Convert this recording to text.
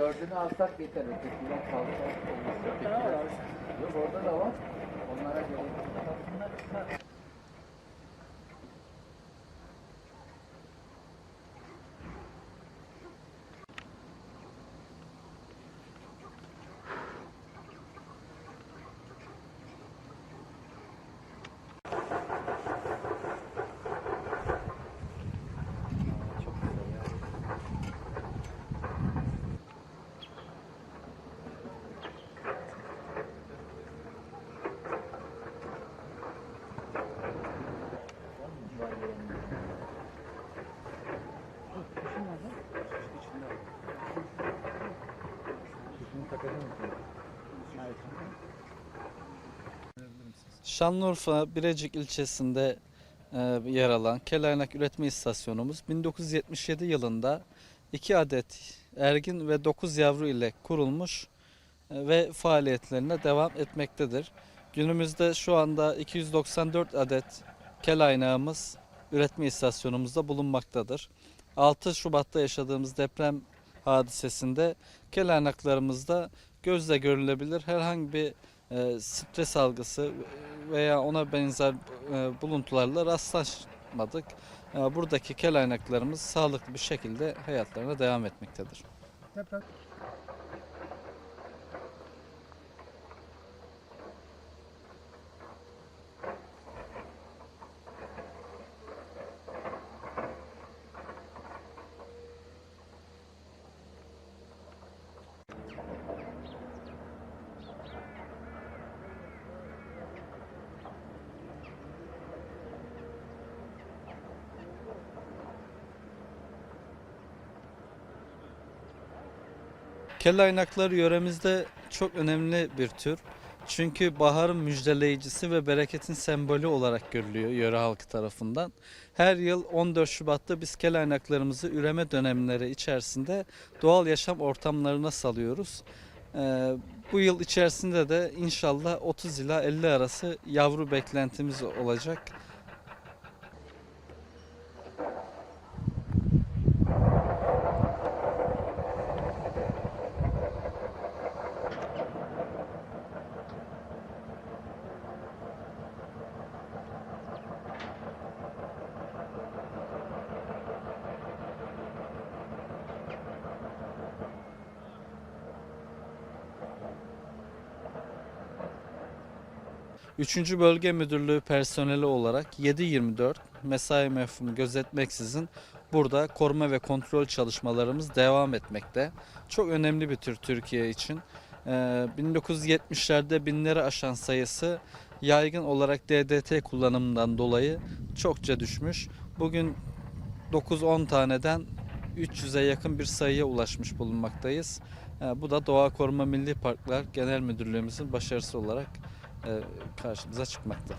Dördünü alsak yeter. Ötekiler kalsa olmaz. Yok orada da var. Onlara gerek Şanlıurfa Birecik ilçesinde e, yer alan Kelaynak Üretme İstasyonumuz 1977 yılında 2 adet ergin ve 9 yavru ile kurulmuş e, ve faaliyetlerine devam etmektedir. Günümüzde şu anda 294 adet kelaynağımız üretme istasyonumuzda bulunmaktadır. 6 Şubat'ta yaşadığımız deprem hadisesinde kelaynaklarımızda gözle görülebilir herhangi bir e, stres algısı veya ona benzer e, buluntularla rastlaşmadık. E, buradaki kelaynaklarımız sağlıklı bir şekilde hayatlarına devam etmektedir. Kelaynaklar yöremizde çok önemli bir tür. Çünkü baharın müjdeleyicisi ve bereketin sembolü olarak görülüyor yöre halkı tarafından. Her yıl 14 Şubat'ta biz kelaynaklarımızı üreme dönemleri içerisinde doğal yaşam ortamlarına salıyoruz. Ee, bu yıl içerisinde de inşallah 30 ila 50 arası yavru beklentimiz olacak. Üçüncü Bölge Müdürlüğü personeli olarak 7-24 mesai mefhumu gözetmeksizin burada koruma ve kontrol çalışmalarımız devam etmekte. Çok önemli bir tür Türkiye için. Ee, 1970'lerde binleri aşan sayısı yaygın olarak DDT kullanımından dolayı çokça düşmüş. Bugün 9-10 taneden 300'e yakın bir sayıya ulaşmış bulunmaktayız. Ee, bu da Doğa Koruma Milli Parklar Genel Müdürlüğümüzün başarısı olarak karşımıza çıkmakta.